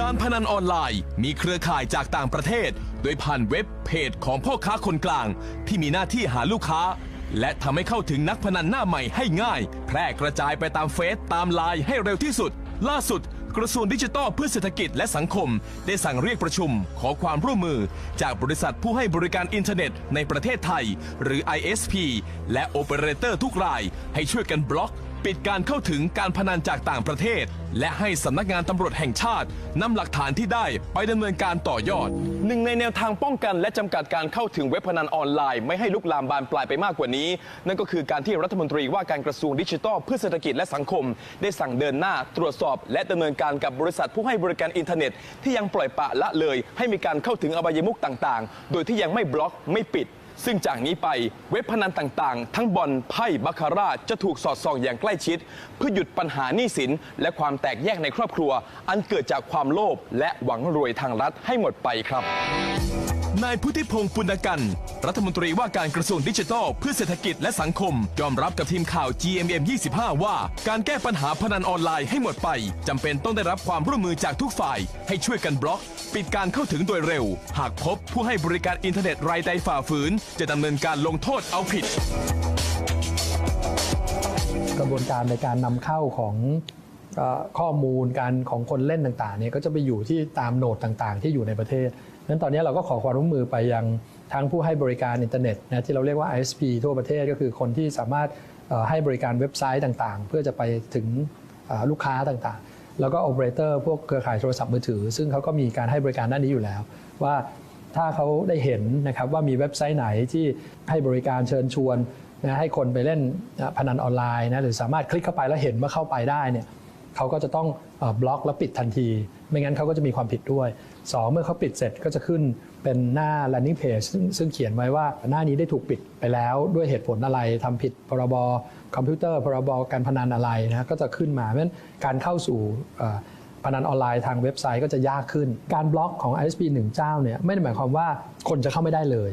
การพนันออนไลน์มีเครือข่ายจากต่างประเทศ โดยผ่านเว็บเพจของพ่อค้าคนกลาง ที่มีหน้าที่หาลูกค้า และทำให้เข้าถึงนักพนันหน้าใหม่ให้ง่าย แพร่กระจายไปตามเฟซตามไลน์ให้เร็วที่สุด ล่าสุดกระทรวงดิจิทัลเพื่อเศรษฐกิจและสังคม ได้สั่งเรียกประชุม ขอความร่วมมือ จากบริษัทผู้ให้บริการอินเทอร์เน็ตในประเทศไทย หรือ ISP และโอเปอเรเตอร์ทุกราย ให้ช่วยกันบล็อก ปิดการเข้าถึงการพนันจากต่างประเทศ และให้สำนักงานตำรวจแห่งชาตินำหลักฐานที่ได้ไปดำเนินการต่อยอด หนึ่งในแนวทางป้องกันและจำกัดการเข้าถึงเว็บพนันออนไลน์ไม่ให้ลุกลามบานปลายไปมากกว่านี้ นั่นก็คือการที่รัฐมนตรีว่าการกระทรวงดิจิทัลเพื่อเศรษฐกิจและสังคม ได้สั่งเดินหน้าตรวจสอบ และดำเนินการกับบริษัทผู้ให้บริการอินเทอร์เน็ต ที่ยังปล่อยปละละเลย ให้มีการเข้าถึงอบายมุกต่าง ๆ โดยที่ยังไม่บล็อกไม่ปิด ซึ่งจากนี้ไปเว็บพนันต่างๆ ทั้งบอลไพ่บาคาร่าจะถูกสอดส่องอย่างใกล้ชิด เพื่อหยุดปัญหาหนี้สิน และความแตกแยกในครอบครัว อันเกิดจากความโลภและหวังรวยทางรัฐให้หมดไปครับ นายพุทธิพงศ์ปุณกัน รัฐมนตรีว่าการกระทรวงดิจิทัลเพื่อเศรษฐกิจและสังคม ยอมรับกับทีมข่าว GMM 25 ว่า การแก้ปัญหาพนันออนไลน์ให้หมดไปจำเป็นต้องได้รับความร่วมมือจากทุกฝ่าย ให้ช่วยกันบล็อก ปิดการเข้าถึงโดยเร็ว หากพบผู้ให้บริการอินเทอร์เน็ตรายใดฝ่าฝืน จะดำเนินการลงโทษเอาผิด กระบวนการในการนำเข้าของ ข้อมูลการของคนเล่นต่างๆเนี่ยก็จะไปอยู่ที่ตามโหนดต่างๆ ที่อยู่ในประเทศนั้นตอนนี้เราก็ขอความร่วมมือไปยังทั้งผู้ให้บริการอินเทอร์เน็ตนะที่เราเรียกว่า ISP ทั่วประเทศก็คือคนที่สามารถให้บริการเว็บไซต์ต่างๆ เพื่อจะไปถึงลูกค้าต่างๆ แล้วก็โอเปอเรเตอร์พวกเครือข่ายโทรศัพท์มือถือ ซึ่งเขาก็มีการให้บริการด้านนี้อยู่แล้ว ว่าถ้าเขาได้เห็นนะครับว่ามีเว็บไซต์ไหนที่ให้บริการเชิญชวนนะให้คนไปเล่นพนันออนไลน์นะหรือสามารถคลิกเข้าไปแล้วเห็นว่าเข้าไปได้เนี่ย เขาก็จะต้องอบล็อกแล้วปิดทันที ไม่งั้นเขาก็จะมีความผิดด้วย 2 เมื่อเขาปิดเสร็จก็จะขึ้นเป็นหน้า landing page ซึ่งซึ่งเขียนไว้ว่าหน้านี้ได้ถูกปิดไปแล้วด้วยเหตุผลอะไรทำผิดพรบคอมพิวเตอร์ พรบการพนันอะไรนะก็จะขึ้นมาเพราะฉะนั้นการเข้าสู่พนันออนไลน์ทางเว็บไซต์ก็จะยากขึ้น การบล็อกของ ISP 1 เจ้าเนี่ยไม่ได้หมายความว่าคนจะเข้าไม่ได้เลย